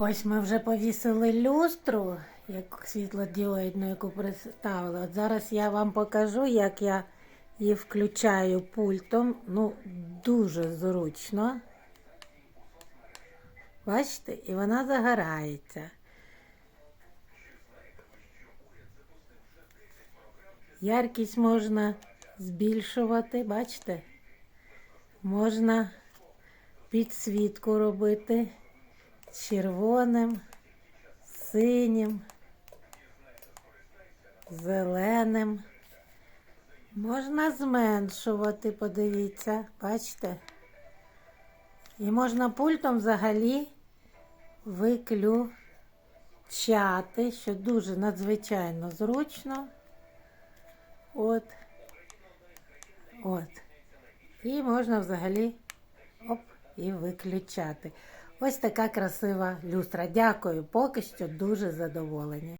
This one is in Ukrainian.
Ось ми вже повісили люстру, як світлодіодну, яку представили. От зараз я вам покажу, як я її включаю пультом. Ну, дуже зручно. Бачите, і вона загорається. Яркість можна збільшувати, бачите? Можна підсвітку робити червоним, синім, зеленим. Можна зменшувати, подивіться, бачите? І можна пультом взагалі виключати, що дуже надзвичайно зручно. От. От. І можна взагалі оп, і виключати. Ось така красива люстра. Дякую, поки що дуже задоволені.